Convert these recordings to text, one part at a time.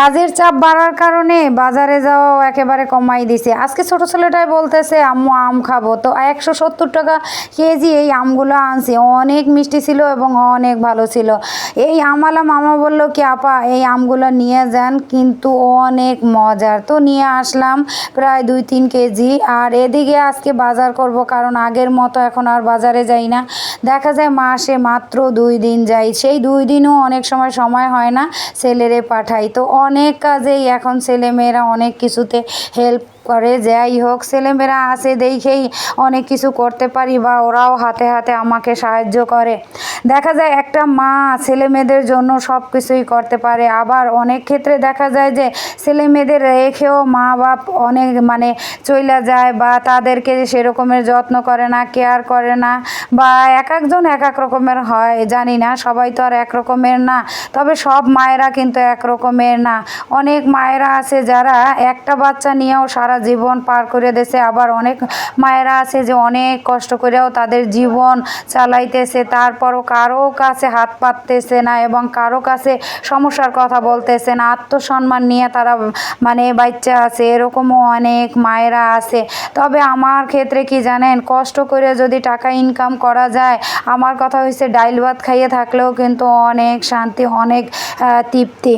কাজের চাপ বাড়ার কারণে বাজারে যাওয়াও একেবারে কমাই দিছে। আজকে ছোট ছেলেটাই বলতেছে, আম্মু, আম খাব। তো একশো সত্তর টাকা কেজি এই আমগুলো আনছি। অনেক মিষ্টি ছিল এবং অনেক ভালো ছিল। এই আমালা মামা বলল, কি আপা, এই আমগুলো নিয়ে যান, কিন্তু অনেক মজার। তো নিয়ে আসলাম প্রায় দুই তিন কেজি। আর এদিকে আজকে বাজার করব, কারণ আগের মতো এখন আর বাজারে যাই না। দেখা যায় মাসে মাত্র দুই দিন যাই সেই দুই দিনও অনেক সময় সময় হয় না ছেলেরে পাঠাই। তো অনেক কাজেই এখন ছেলেমেয়েরা অনেক কিছুতে হেল্প করে। যাই হোক, ছেলেমেয়েরা আসে দেখেই অনেক কিছু করতে পারি বা ওরাও হাতে হাতে আমাকে সাহায্য করে। দেখা যায় একটা মা ছেলে মেয়েদের জন্য সব কিছুই করতে পারে। আবার অনেক ক্ষেত্রে দেখা যায় যে ছেলে মেয়েদের রেখেও মা বাপ অনেক মানে চইলা যায় বা তাদেরকে সেরকমের যত্ন করে না, কেয়ার করে না বা এক একজন এক এক রকমের হয়, জানি না, সবাই তো আর এক রকমের না। তবে সব মায়েরা কিন্তু এক রকমের না। অনেক মায়েরা আছে যারা একটা বাচ্চা নিয়েও সারা জীবন পার করে দেশে আবার অনেক মায়েরা আছে যে অনেক কষ্ট করেও তাদের জীবন চালাইতেছে, তারপরও কারও কাছে হাত পাততেছে না এবং কারও কাছে সমস্যার কথা বলতেছে না। আত্মসম্মান নিয়ে তারা মানে বাচ্চা আছে, এরকমও অনেক মায়েরা আছে। তবে আমার ক্ষেত্রে কি জানেন, কষ্ট করে যদি টাকা ইনকাম করা যায়, আমার কথা হয়েছে ডাইল ভাত খাইয়ে থাকলেও কিন্তু অনেক শান্তি, অনেক তৃপ্তি।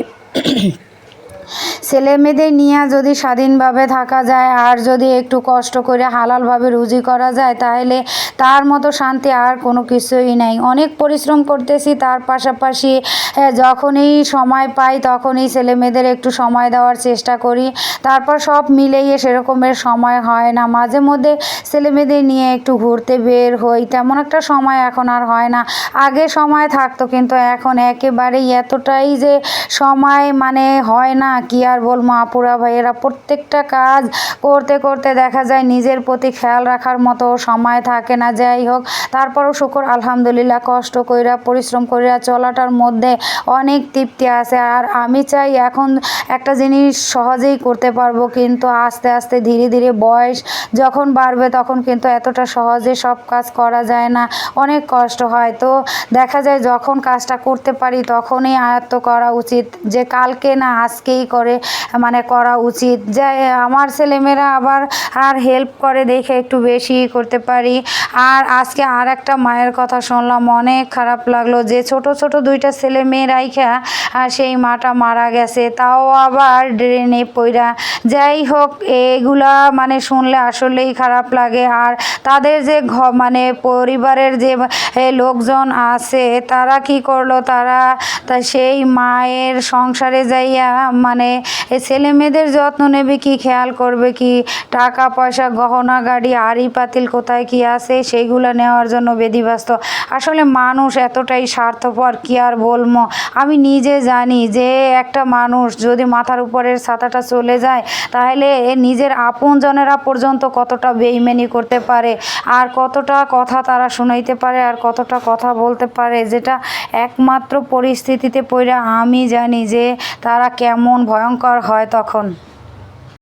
ছেলে মেয়েদের নিয়ে যদি স্বাধীনভাবে থাকা যায় আর যদি একটু কষ্ট করে হালালভাবে রুজি করা যায় তাহলে তার মতো শান্তি আর কোনো কিছুই নেই। অনেক পরিশ্রম করতেছি তার পাশাপাশি আহ, যখনই সময় পাই তখনই ছেলে মেয়েদের একটু সময় দেওয়ার চেষ্টা করি। তারপর সব মিলেই সেরকমের সময় হয় না। মাঝে মধ্যে ছেলে মেয়েদের নিয়ে একটু ঘুরতে বের হই তেমন একটা সময় এখন আর হয় না। আগে সময় থাকতো কিন্তু এখন একেবারেই এতটাই যে সময় মানে হয় না কি আর বলব আপুরা ভাইয়েরা? প্রত্যেকটা কাজ করতে করতে দেখা যায় নিজের প্রতি খেয়াল রাখার মতো সময় থাকে না। যাই হোক, তারপরও শুকর, আলহামদুলিল্লাহ, কষ্ট কইরা, পরিশ্রম কইরা চলাটার মধ্যে অনেক তৃপ্তি আছে। আর আমি চাই এখন একটা জিনিস সহজেই করতে পারব, কিন্তু আস্তে আস্তে ধীরে ধীরে বয়স যখন বাড়বে তখন কিন্তু এতটা সহজে সব কাজ করা যায় না। অনেক কষ্ট হয়। তো দেখা যায় যখন কাজটা করতে পারি তখনই আয়ত্ত করা উচিত। যে কালকে না, আজকেই করে মানে করা উচিত। যে আমার ছেলেমেয়েরা আবার আর হেল্প করে দেখে একটু বেশি করতে পারি। আর আজকে আর একটা মায়ের কথা শুনলাম, অনেক খারাপ লাগল যে ছোট ছোট দুইটা ছেলে মেয়ে আর সেই মাটা মারা গেছে, তাও আবার ড্রেনে পইরা। যাই হোক, এগুলা মানে শুনলে আসলেই খারাপ লাগে। আর তাদের যে ঘ মানে পরিবারের যে লোকজন আছে, তারা কি করল? তারা তা সেই মায়ের সংসারে যাইয়া মানে এ ছেলে মেয়েদের যত্ন নেবে কি, খেয়াল করবে কি? টাকা, পয়সা, গহনা, গাড়ি, আড়ি, পাতিল কোথায় কি আছে? সেইগুলো নেওয়ার জন্য বেদিব্যস্ত আসলে মানুষ এতটাই স্বার্থপর, কি আর বলব? আমি নিজে জানি যে একটা মানুষ যদি মাথার উপরের ছাতাটা চলে যায়, তাহলে নিজের আপনজনেরা পর্যন্ত কতটা বেইমেনি করতে পারে? আর কতটা কথা তারা শুনাইতে পারে, আর কতটা কথা বলতে পারে? যেটা একমাত্র পরিস্থিতিতে পড়ে আমি জানি যে তারা কেমন ভয়ঙ্কর হয় তখন।